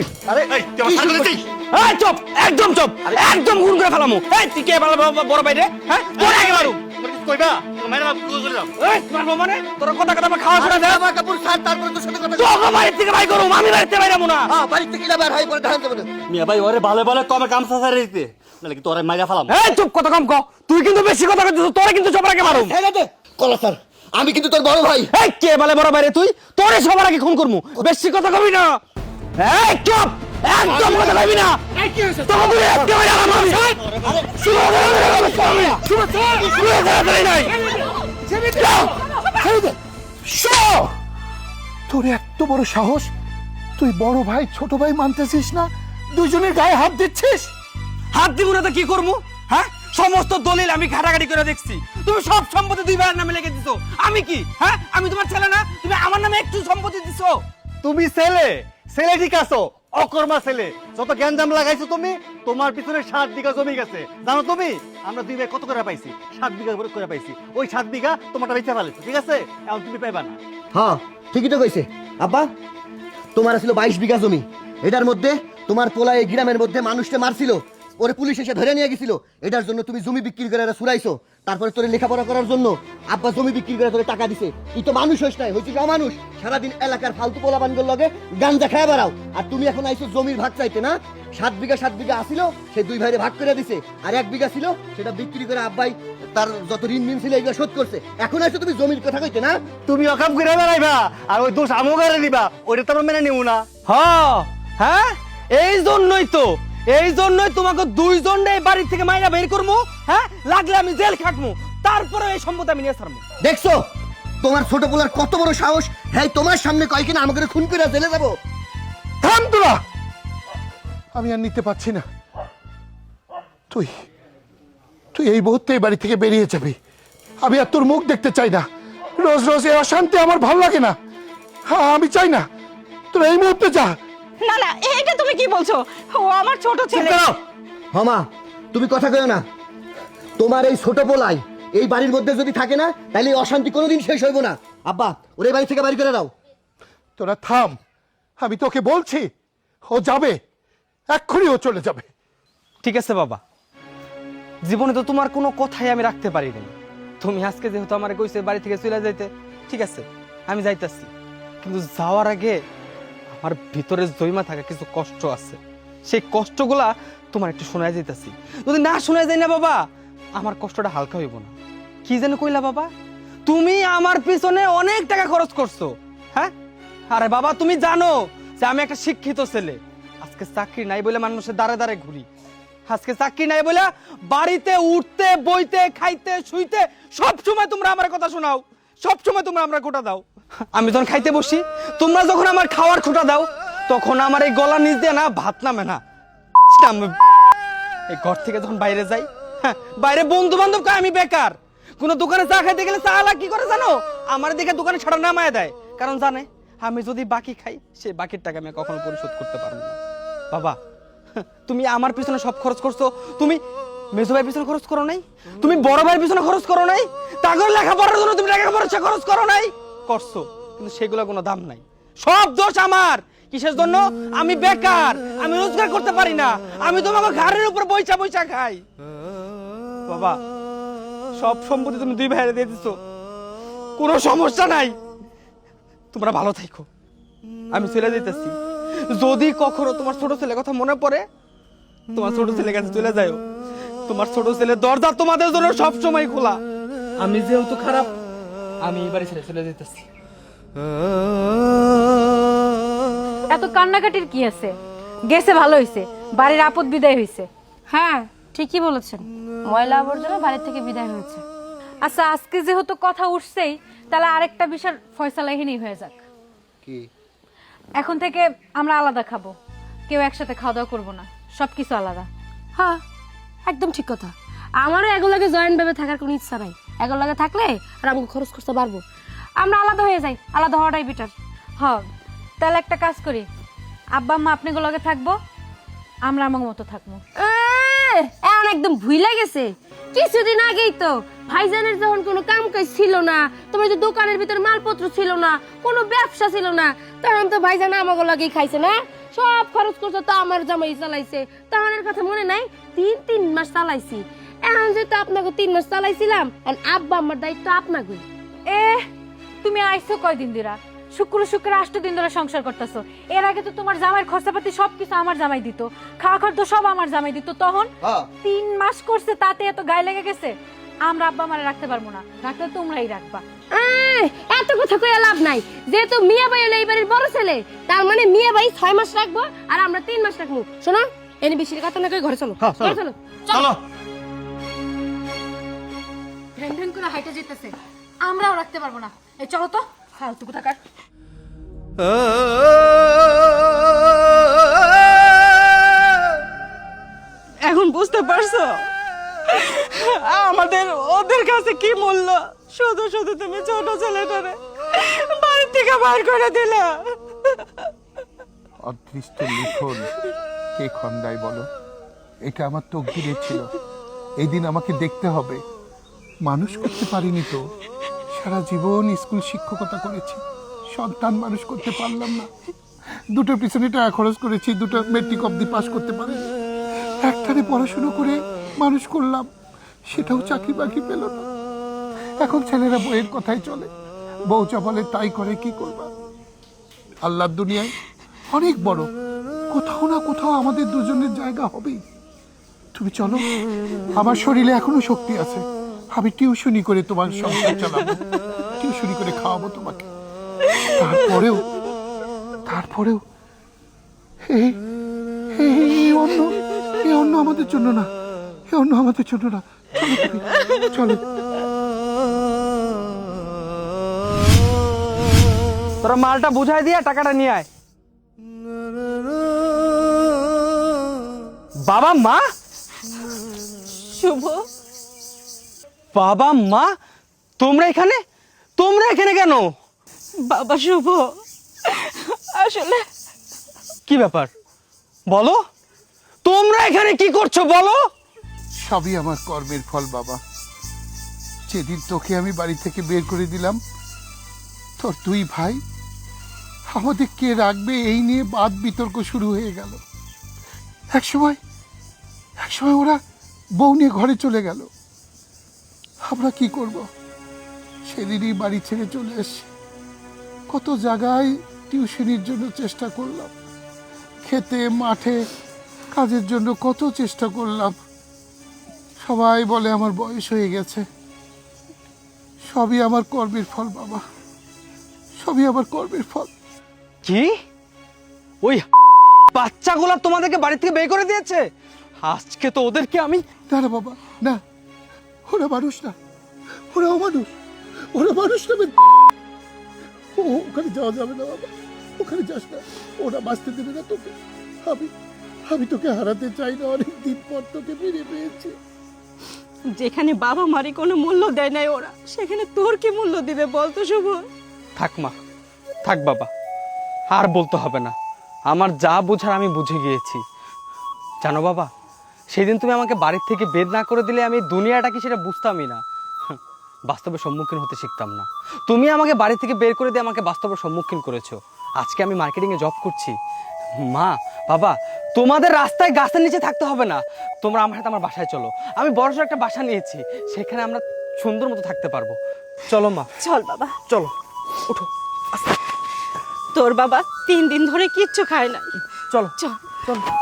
এই আরে এই, তুই আমার সাথে করছিস? করছিস? এই চুপ একদম চুপ একদম গুণ করে ফেলামু। এই তুই কে ভালো বড় ভাই রে? হ্যাঁ তোর আগে মারু? কইবা? মাইরা বাপ করে দাও এই মারবো মানে? তোর কথা কথা আমার খাওয়া শোনা দে জামা কাপড় ছাড় তারপরে তোর সাথে কথা তোকে বাড়ির থেকে ভাই করুম আমি বাড়িতে বাইরামু না। হ্যাঁ বাড়ি থেকে না বের পরে ধান দেবো মিয়া ভাই ওরে ভালো ভালো কমে দিতে। নালে কি তোরে মাইরা ফেলাম। এই চুপ কথা কম ক। তুই কিন্তু বেশি কথা কইছিস তোরে কিন্তু সবার আগে দে কলা স্যার আমি কিন্তু তোর বড় ভাই। এই কে বলে বড় ভাই রে তুই? তোরে সবার আগে খুন করমু। বেশি কথা কবি না। এই চুপ! একদম কথা কবি না! তুই একটা বাইরে আমার শুনো শুনো শুনো নাই তোর এত বড় সাহস? তুই বড় ভাই ছোট ভাই মানতেছিস না? দুজনের গায়ে হাত দিচ্ছিস? হাত দিব না তো কি করব? হ্যাঁ? সমস্ত দলিল আমি ঘাটাঘাটি করে দেখছি। তুমি সব সম্পত্তি দুই ভাইয়ের নামে লিখে দিছো। আমি কি? হ্যাঁ? আমি তোমার ছেলে না? তুমি আমার নামে একটু সম্পত্তি দিছো। তুমি ছেলে? ছেলে ঠিক আছো? অকর্মা ছেলে। যত জ্ঞানজাম লাগাইছো তুমি, তোমার পিছনে সাত বিঘা জমি গেছে। জানো তুমি? আমরা দুই ভাই কত করে পাইছি? সাত বিঘা করে করে পাইছি। ওই সাত বিঘা তোমারটা বেঁচে ফেলেছে ঠিক আছে? এখন তুমি পাইবা না। হ্যাঁ ঠিকই তো কইছে। আব্বা, তোমার ছিল বাইশ বিঘা জমি। এটার মধ্যে তোমার পোলা এই গ্রামের মধ্যে মানুষটা মারছিল। ওরে পুলিশ এসে ধরে নিয়ে গেছিল। এটার জন্য তুমি জমি বিক্রি করে এরা সুরাইছো তারপরে তোরে লেখাপড়া করার জন্য আব্বা জমি বিক্রি করে তোরে টাকা দিছে। তুই তো মানুষ হইস নাই হইছিস অমানুষ। সারাদিন এলাকার ফালতু পোলা বানগুলো লগে গান দেখায় বেড়াও। আর তুমি এখন আইছো জমির ভাগ চাইতে না? সাত বিঘা সাত বিঘা আসিল সে দুই ভাইরে ভাগ করে দিছে। আর এক বিঘা ছিল সেটা বিক্রি করে আব্বাই তার যত ঋণ মিন ছিল এগুলো শোধ করছে। এখন আইছো তুমি জমির কথা কইতে না? তুমি অকাম করে বেড়াইবা আর ওই দোষ আমও করে দিবা ওইটা তো আমরা মেনে নিব না। হ্যাঁ হ্যাঁ? এই জন্যই তো এই জন্যই তোমাকে দুইজন এই বাড়ি থেকে মাইরা বের করব হ্যাঁ? লাগলে আমি জেল খাটমু। তারপরে এই সম্পত্তি আমি নিয়ে ছাড়বো দেখছ? তোমার ছোট পোলার কত বড় সাহস? হ্যাঁ তোমার সামনে কয় কিনা আমাকে খুন করে জেলে যাব? আমি আর নিতে পারছি না। তুই তুই এই মুহূর্তে এই বাড়ি থেকে বেরিয়ে যাবি। আমি আর তোর মুখ দেখতে চাই না। রোজ রোজ এই অশান্তি আমার ভালো লাগে না। হ্যাঁ আমি চাই না। তোরা এই মুহূর্তে যা। না না এটা তুমি কি বলছো? ও আমার ছোট ছেলে। হমা তুমি কথা কয়ো না। তোমার এই ছোট পোলাই এই বাড়ির মধ্যে যদি থাকে না তাহলে অশান্তি কোনোদিন শেষ হইব না। আব্বা ওরে এই বাড়ি থেকে বাড়ি করে দাও। তোরা থাম আমি তোকে বলছি ও যাবে এক্ষুনি ও চলে যাবে। ঠিক আছে বাবা। জীবনে তো তোমার কোনো কথাই আমি রাখতে পারি পারিনি। তুমি আজকে যেহেতু আমার কইছে বাড়ি থেকে চলে যাইতে ঠিক আছে আমি যাইতাছি। কিন্তু যাওয়ার আগে আমার ভিতরে জৈমা থাকা কিছু কষ্ট আছে। সেই কষ্টগুলা তোমার একটু শোনায় যাইতাছি। যদি না শোনায় যায় না বাবা, আমার কষ্টটা হালকা হইব না। কি যেন কইলা বাবা? তুমি আমার পিছনে অনেক টাকা খরচ করছ হ্যাঁ? আরে বাবা, তুমি জানো যে আমি একটা শিক্ষিত ছেলে। আজকে চাকরি নাই বলে মানুষের দাঁড়ে দাঁড়ে ঘুরি। আজকে চাকরি নাই বলে বাড়িতে উঠতে, বইতে, খাইতে, শুইতে সব সময় তোমরা আমার কথা শোনাও। সব সময় তোমরা আমরা খোটা দাও। আমি যখন খাইতে বসি তোমরা যখন আমার খাওয়ার খোটা দাও তখন আমার এই গলা নিচ দিয়ে না ভাত নামে না। এই ঘর থেকে যখন বাইরে যাই হ্যাঁ, বাইরে বন্ধু বান্ধব আমি বেকার। কোনো দোকানে চা খাইতে গেলে চা আলা কি করে জানো? আমার দিকে দোকানে ছাড়া নামায় দেয়। কারণ জানে আমি যদি বাকি খাই সেই বাকির টাকা আমি কখনো পরিশোধ করতে পারব না। বাবা তুমি আমার পিছনে সব খরচ করছ? তুমি মেজো ভাইয়ের পিছনে খরচ করো নাই? তুমি বড় ভাইয়ের পিছনে খরচ করো নাই? তাগর লেখাপড়ার জন্য তুমি পয়সা খরচ করো নাই? করছ, কিন্তু সেগুলো কোনো দাম নাই। সব দোষ আমার। কিসের জন্য? আমি বেকার, আমি রোজগার করতে পারি না। আমি তোমাকে ঘাড়ের উপর বইচা বইচা খাই। বাবা, সব সম্পত্তি তুমি দুই ভাইয়ের দিয়ে দিছো। কোনো সমস্যা নাই। তোমরা ভালো থাকো আমি চলে যেতেছি যদি কখনো তোমার ছোট ছেলে কথা মনে পড়ে, তোমার ছোট ছেলের কাছে চলে যাও তোমার ছোট ছেলে দরজা তোমাদের জন্য সব সময় খোলা। আমি যেহেতু খারাপ আমি এই বাড়ি ছেড়ে চলে যেতেছি এত কান্নাকাটির কি আছে? গেছে ভালো হইছে বাড়ির আপদ বিদায় হইছে। হ্যাঁ ঠিকই বলেছেন। ময়লা আবর্জনা বাড়ি থেকে বিদায় হয়েছে। আচ্ছা আজকে যেহেতু কথা উঠছেই তাহলে আরেকটা বিষয় ফয়সালা এখানেই হয়ে যাক। কি? এখন থেকে আমরা আলাদা খাব। কেউ একসাথে খাওয়া দাওয়া করব না। সবকিছু আলাদা। হ্যাঁ একদম ঠিক কথা। আমারও এগুলোকে জয়েন্ট ভাবে থাকার কোনো ইচ্ছা নাই। এগুলোকে থাকলে আর আমাকে খরচ করতে পারব। আমরা আলাদা হয়ে যাই, আলাদা হওয়াটাই বেটার হ, তাহলে একটা কাজ করি। আব্বা আম্মা আপনি লগে থাকব, আমরা আমার মতো থাকব। এখন একদম ভুইলা গেছে। কিছুদিন আগেই তো ভাইজানের যখন কোনো কাম কাজ ছিল না, তোমার যে দোকানের ভিতরে মালপত্র ছিল না, কোনো ব্যবসা ছিল না, তখন তো ভাইজান আমাকে লাগেই খাইছে না? সব খরচ করছে তো আমার জামাই চালাইছে। তখনের কথা মনে নাই, তিন তিন মাস চালাইছি। এখন যেহেতু আপনাকে তিন মাস চালাইছিলাম আর আব্বা আমার দায়িত্ব আপনাকে। এ তুমি আইছো কয়দিন দিরা শুক্র শুক্র আষ্ট দিন ধরে সংসার করতেছো। এর আগে তো তোমার জামাইয়ের খরচাপাতি সবকিছু আমার জামাই দিত। খাওয়া খরচ সব আমার জামাই দিত। তখন হ্যাঁ। তিন মাস করছে তাতে এত গায়ে লেগে গেছে। আমরা আব্বা মারে রাখতে পারব না। রাখলে তোমরাই রাখবা। এত কথা কয়ে লাভ নাই। যেহেতু মিয়া ভাই হলো এই বাড়ির বড় ছেলে তার মানে মিয়া ভাই ছয় মাস রাখব আর আমরা তিন মাস রাখব। শোনো এনে বেশি কথা না কই ঘরে চলো। হ্যাঁ, চলো। চলো। ঢ্যাং ঢ্যাং করে হাইটে যেতেছে। আমরাও রাখতে পারব না। এই চলো তো ফালতু কোথাকার। এখন বুঝতে পারছ? আমাদের ওদের কাছে কি মূল্য? শুধু শুধু তুমি ছোট ছেলেটারে বাড়ি থেকে বার করে দিলা। অদৃষ্ট লিখন কে খন্দাই বলো? এটা আমার তকদিরে ছিল। এই দিন আমাকে দেখতে হবে। মানুষ করতে পারিনি তো। সারা জীবন স্কুল শিক্ষকতা করেছি। সন্তান মানুষ করতে পারলাম না। দুটো পিছনে টাকা খরচ করেছি, দুটো মেট্রিক অব্দি পাস করতে পারি। একটারে পড়াশুনো করে মানুষ করলাম, সেটাও চাকরি বাকরি পেল না। এখন ছেলেরা বইয়ের কথাই চলে। বউ বলে তাই করে, কি করবা? আল্লাহর দুনিয়ায় অনেক বড়। কোথাও না কোথাও আমাদের দুজনের জায়গা হবেই। তুমি চলো, আমার শরীরে এখনও শক্তি আছে। আমি টিউশনি করে তোমার সংসার চালাবো। টিউশনি করে খাওয়াবো তোমাকে। তারপরেও তারপরেও এই অন্য এই অন্য আমাদের জন্য না এই অন্য আমাদের জন্য না। চলো চলো। তোরা মালটা বুঝাই দিয়ে টাকাটা নিয়ে আয়। বাবা মা? শুভ বাবা মা তোমরা এখানে? তোমরা এখানে কেন? বাবা শুভ। আসলে কি ব্যাপার? বলো। তোমরা এখানে কি করছ বলো? সবই আমার কর্মের ফল বাবা। যেদিন তোকে আমি বাড়ি থেকে বের করে দিলাম তোর দুই ভাই আমাদের কে রাখবে এই নিয়ে বাদ বিতর্ক শুরু হয়ে গেল। এক সময় এক সময় ওরা বউ নিয়ে ঘরে চলে গেল। আমরা কি করব? সেদিনই বাড়ি ছেড়ে চলে এসছি। কত জায়গায় টিউশনির জন্য চেষ্টা করলাম। খেতে মাঠে কাজের জন্য কত চেষ্টা করলাম। সবাই বলে আমার বয়স হয়ে গেছে। সবই আমার কর্মের ফল বাবা। সবই আমার কর্মের ফল। কি? ওই বাচ্চাগুলা তোমাদেরকে বাড়ি থেকে বের করে দিয়েছে? আজকে তো ওদেরকে আমি না বাবা না। ওরা মানুষ না। ওরা অমানুষ। ওরা মানুষ না ও ওখানে যাওয়া যাবে না বাবা। ওখানে যাস না। ওরা বাঁচতে দেবে না তোকে। আমি আমি তোকে হারাতে চাই না। অনেক দিন পর তোকে ফিরে পেয়েছি। যেখানে বাবা মারি কোনো মূল্য দেয় নাই ওরা সেখানে তোর কি মূল্য দিবে বলতো শুভ। থাক মা থাক বাবা। আর বলতে হবে না। আমার যা বোঝার আমি বুঝে গিয়েছি। জানো বাবা সেদিন তুমি আমাকে বাড়ির থেকে বের না করে দিলে আমি দুনিয়াটা কি সেটা বুঝতামই না। বাস্তবের সম্মুখীন হতে শিখতাম না। তুমি আমাকে বাড়ি থেকে বের করে দিয়ে আমাকে বাস্তবের সম্মুখীন করেছ। আজকে আমি মার্কেটিংয়ে জব করছি। মা বাবা তোমাদের রাস্তায় গাছের নিচে থাকতে হবে না। তোমরা আমার সাথে আমার বাসায় চলো। আমি বড়সড় একটা বাসা নিয়েছি। সেখানে আমরা সুন্দর মতো থাকতে পারব। চলো মা। চল বাবা। চলো উঠো। তোর বাবা তিন দিন ধরে কিচ্ছু খায় না। চলো। চল। চলো।